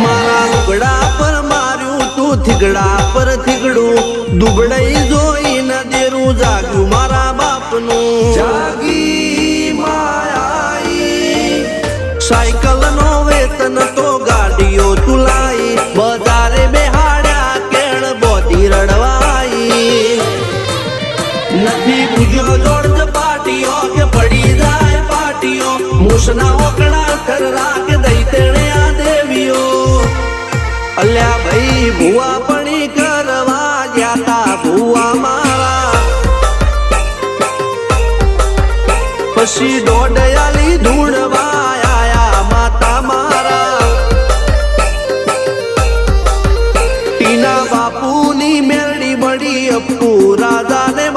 મારા લુગડા પર માર્યું તું, થીગડા પર થીગડું. દુબડાઈ જોઈ ન દેરું, જાગ્યું મારા બાપનું. જાગી સાયકલ નો વેતન તો ગાડીઓ તુલાઈ બજારે બેહાડ્યા કેળ બોધી રડવાઈ. નથી પૂજ્યો જોડ પાટીઓ કે પડી જાય પાટીઓ. મૂસના ઓકડા થરરા કે અલ્યા ભાઈ, ભુવા પણી કરવા ગયા તા, ભુવા મારા. પછી દોડયાલી ધૂણવા આયા માતા મારા. ટીના બાપુની મેરડી બડી અપ્પુ રાધાને